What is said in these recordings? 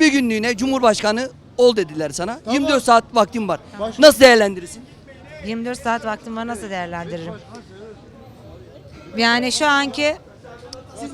Bir günlüğüne Cumhurbaşkanı ol dediler sana. 24 saat vaktin var. Nasıl değerlendirirsin? 24 saat vaktim var nasıl değerlendiririm? Yani şu anki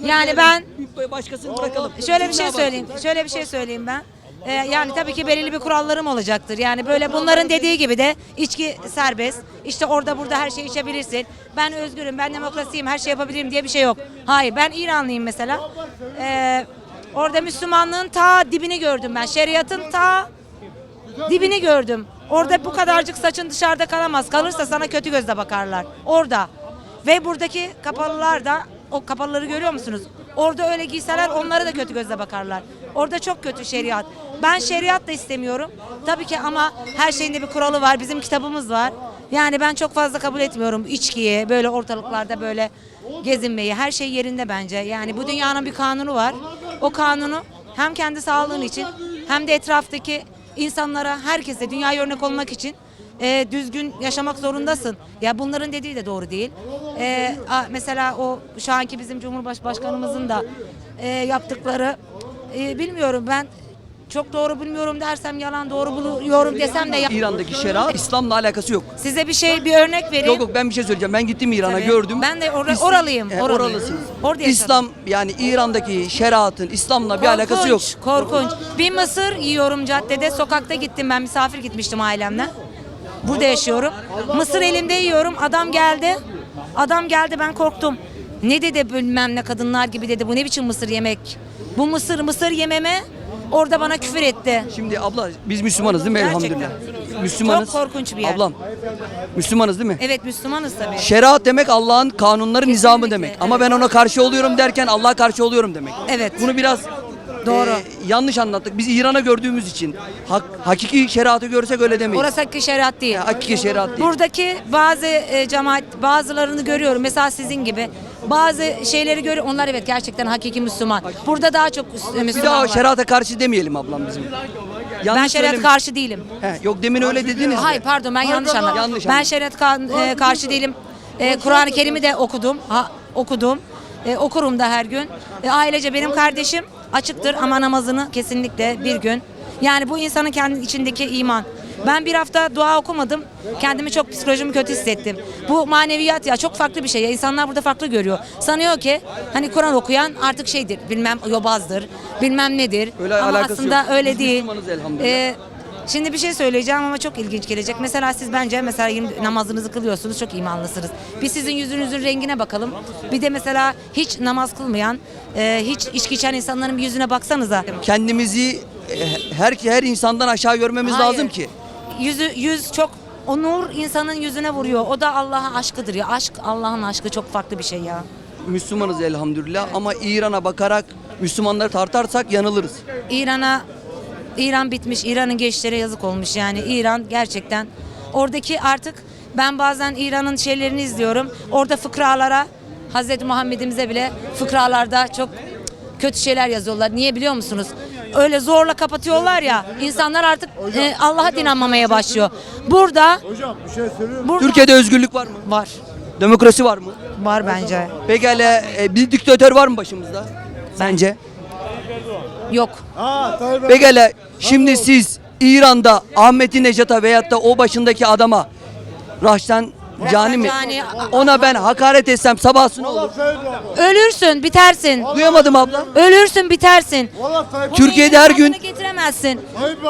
yani ben başkasını bırakalım. şöyle bir şey söyleyeyim. Şöyle bir şey söyleyeyim ben. Ee, yani tabii ki belirli bir kurallarım olacaktır. Yani böyle bunların dediği gibi de içki serbest. İşte orada burada her şeyi içebilirsin. Ben özgürüm, ben demokrasiyim, her şey yapabilirim diye bir şey yok. Hayır, ben İranlıyım mesela. Ee, orada Müslümanlığın ta dibini gördüm ben. Şeriatın ta dibini gördüm. Orada bu kadarcık saçın dışarıda kalamaz. Kalırsa sana kötü gözle bakarlar. Orada. Ve buradaki kapalılar da o kapalıları görüyor musunuz? Orada öyle giyseler onlara da kötü gözle bakarlar. Orada çok kötü şeriat. Ben şeriat da istemiyorum. Tabii ki ama her şeyin de bir kuralı var. Bizim kitabımız var. Yani ben çok fazla kabul etmiyorum içkiyi, böyle ortalıklarda böyle gezinmeyi. Her şey yerinde bence. Yani bu dünyanın bir kanunu var. O kanunu hem kendi sağlığın için hem de etraftaki insanlara, herkese dünyaya örnek olmak için e, düzgün yaşamak zorundasın. Ya bunların dediği de doğru değil. E, a- mesela o şu anki bizim Cumhurbaşkanımızın da e, yaptıkları e, bilmiyorum ben çok doğru bilmiyorum dersem yalan doğru buluyorum desem de ya- İran'daki şeriat İslam'la alakası yok. size bir şey bir örnek vereyim. Yok yok ben bir şey söyleyeceğim. Ben gittim İran'a Tabii. gördüm. Ben de ora- İslam- oralıyım, He, oralıyım. oralısınız. Orada yaşadım. İslam yani İran'daki şeriatın İslam'la bir alakası yok. Korkunç. Bir mısır yiyorum caddede. Sokakta gittim ben misafir gitmiştim ailemle. Burada yaşıyorum. Mısır elimde yiyorum. Adam geldi. Adam geldi ben korktum. Ne dedi bilmem ne kadınlar gibi dedi. Bu ne biçim mısır yemek? Bu mısır mısır yememe orada bana küfür etti. Şimdi abla biz Müslümanız değil mi Gerçekten. elhamdülillah? Müslümanız. Çok korkunç bir yer. Ablam Müslümanız değil mi? Evet Müslümanız tabii. Şeriat demek Allah'ın kanunları, nizamı demek. Ama ben ona karşı oluyorum derken Allah'a karşı oluyorum demek. Evet. Bunu biraz Doğru. e, yanlış anlattık. Biz İran'a gördüğümüz için hak, hakiki şeriatı görsek öyle demeyiz. Orası şeriat değil. Hakiki şeriat değil. Buradaki bazı e, cemaat bazılarını görüyorum. Mesela sizin gibi. Bazı şeyleri görüyorum. Onlar evet gerçekten hakiki Müslüman. Burada daha çok bir Müslüman daha var. şeriata karşı demeyelim ablam bizim. Ben Yanlış şeriat söyleme- karşı değilim. He, yok demin öyle dediniz. de. Hayır pardon ben yanlış anladım. Yanlış ben anladın. şeriat ka- e, karşı değilim. E, Kur'an-ı Kerim'i de okudum. Ha, okudum. E, okurum da her gün. E, ailece benim kardeşim açıktır ama namazını kesinlikle bir gün. Yani bu insanın kendi içindeki iman. Ben bir hafta dua okumadım. Kendimi çok psikolojimi kötü hissettim. Bu maneviyat ya çok farklı bir şey. Ya. İnsanlar burada farklı görüyor. Sanıyor ki hani Kur'an okuyan artık şeydir. Bilmem yobazdır. Bilmem nedir. Öyle ama aslında yok. öyle Biz değil. Müslümanız elhamdülillah. E, Şimdi bir şey söyleyeceğim ama çok ilginç gelecek. Mesela siz bence mesela namazınızı kılıyorsunuz çok imanlısınız. Bir sizin yüzünüzün rengine bakalım. Bir de mesela hiç namaz kılmayan, e, hiç içki içen insanların bir yüzüne baksanıza. Kendimizi e, her her insandan aşağı görmemiz Hayır. lazım ki. Yüzü yüz çok o nur insanın yüzüne vuruyor. O da Allah'a aşkıdır ya. Aşk Allah'ın aşkı çok farklı bir şey ya. Müslümanız elhamdülillah ama İran'a bakarak Müslümanları tartarsak yanılırız. İran'a İran bitmiş. İran'ın gençlere yazık olmuş yani. İran gerçekten oradaki artık ben bazen İran'ın şeylerini izliyorum. Orada fıkralara Hazreti Muhammed'imize bile fıkralarda çok kötü şeyler yazıyorlar. Niye biliyor musunuz? Öyle zorla kapatıyorlar ya. insanlar artık e, Allah'a inanmamaya başlıyor. Burada Hocam bir şey söylüyorum. burada Türkiye'de özgürlük var mı? var. Demokrasi var mı? Var bence. Pekala e, bir diktatör var mı başımızda? Sence? Yok. Ha Tayyip Pekala şimdi siz İran'da Ahmet Necat'a veyahut da o başındaki adama Rahşan Cani mi? Cani- Ona ben hakaret etsem sabahsın olur. Ölürsün, bitersin. Duyamadım abla. Ölürsün, bitersin. Türkiye'de her gün getiremezsin.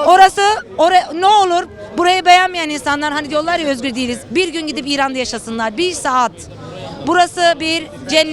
Orası oraya ne olur burayı beğenmeyen insanlar hani diyorlar ya özgür değiliz. Bir gün gidip İran'da yaşasınlar. Bir saat. Burası bir cennet.